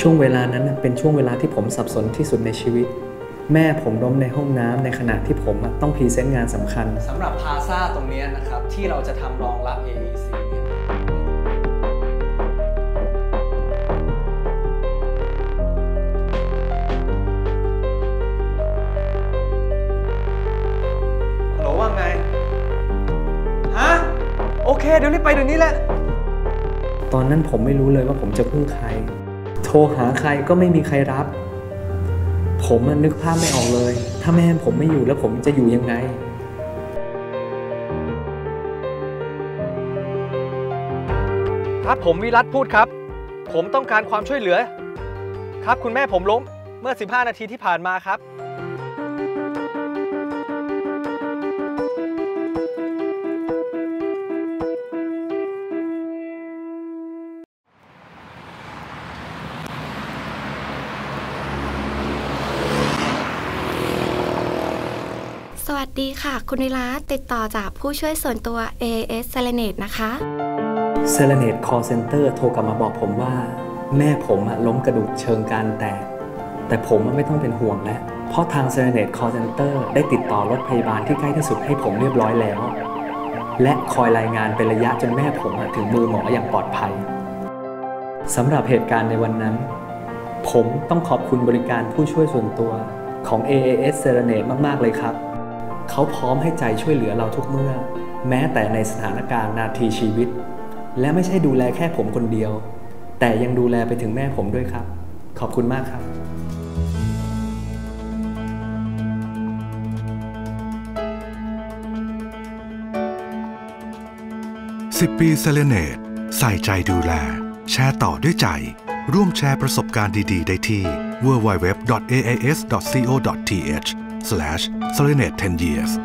ช่วงเวลานั้นน่ะเป็นช่วงเวลาที่ผมสับสนที่สุดในชีวิต แม่ผมล้มในห้องน้ำในขณะที่ผมอะต้องพรีเซนต์งานสำคัญสำหรับพาซาตรงเนี้ยนะครับ ที่เราจะทำรองรับ AEC เนี่ยฮัลโหลว่าไง ฮะ โอเค เดี๋ยวรีบไปเดี๋ยวนี้แหละ ตอนนั้นผมไม่รู้เลยว่าผมจะพึ่งใคร โทรหาใครก็ไม่มีใครรับ ผมนึกภาพไม่ออกเลย ถ้าแม่ผมไม่อยู่แล้วผมจะอยู่ยังไงครับผมวิรัตพูดครับ ผมต้องการความช่วยเหลือ ครับคุณแม่ผมล้มเมื่อ 15 นาทีที่ผ่านมาครับ วัสดีค่ะ คุณนิรัตติดต่อจากผู้ช่วยส่วนตัว AS s e l e n a t e นะคะเซเลเนตคอเซ็นเตอร์โทรกลับมาบอกผมว่า แม่ผมล้มกระดูกเชิงกรานแตก แต่ผมไม่ต้องเป็นห่วงแล้ว เพราะทางเซเลเนตคอเซ็นเตอร์ได้ติดต่อรถพยาบาลที่ใกล้ที่สุดให้ผมเรียบร้อยแล้ว และคอยรายงานเป็นระยะจนแม่ผมถึงมือหมออย่างปลอดภัยสำหรับเหตุการณ์ในวันนั้น ผมต้องขอบคุณบริการผู้ช่วยส่วนตัวของ AAS s e r e n a t e มาก ๆ เลยครับ เขาพร้อมให้ใจช่วยเหลือเราทุกเมื่อ แม้แต่ในสถานการณ์นาทีชีวิต และไม่ใช่ดูแลแค่ผมคนเดียว แต่ยังดูแลไปถึงแม่ผมด้วยครับ ขอบคุณมากครับ10ปีเซเลเนตใส่ใจดูแล แชร์ต่อด้วยใจ ร่วมแชร์ประสบการณ์ดี ๆ ได้ที่ www.aas.co.th slash solinet 10 years.